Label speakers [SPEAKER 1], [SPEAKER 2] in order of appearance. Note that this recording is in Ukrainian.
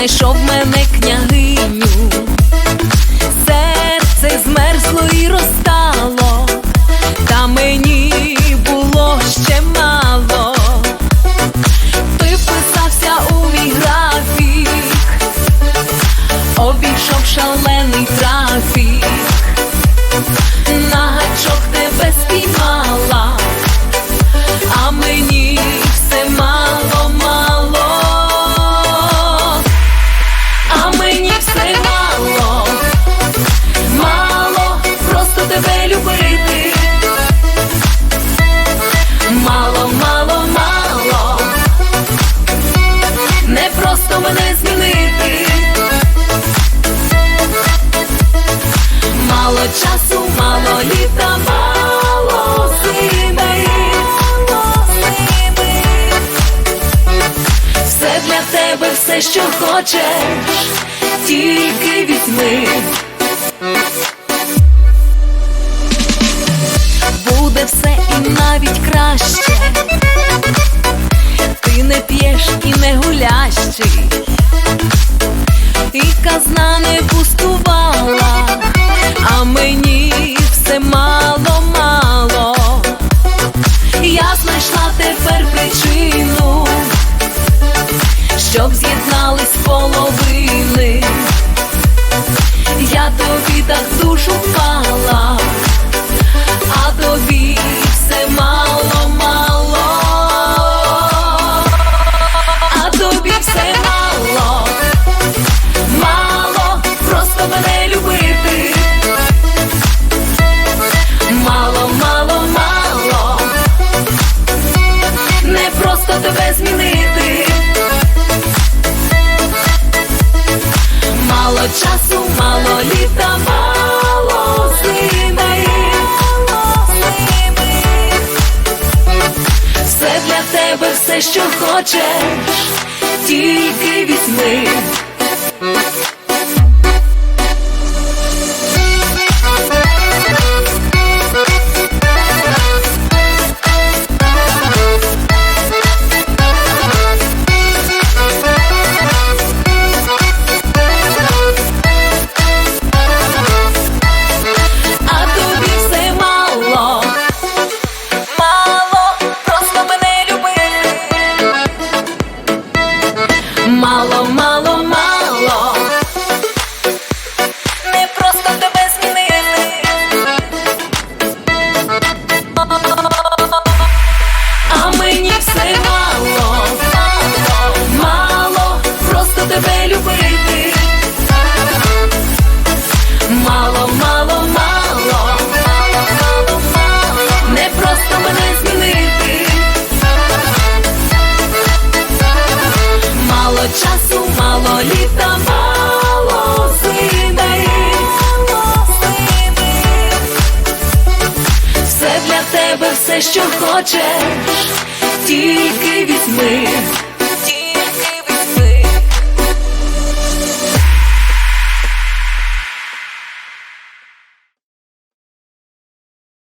[SPEAKER 1] знайшов мене княгиню, серце змерзло і роз. Що хочеш, тільки візьми. Буде все і навіть краще. Ти не п'єш і не гулящий, і казна не пустувала, а мені все мало-мало. З'єднались половини. Я тобі так душу впала, а тобі все мало-мало, а тобі все мало, мало просто мене любити. Мало, мало, мало, не просто тебе змінити. Мало літа, мало зими. Все для тебе, все, що хочеш, тільки візьми. Мало, мало, мало, не просто тебе змінили. А мені все мало, мало, просто тебе любити. Мало літа, мало зими. Все для тебе, все, що хочеш, тільки візьми.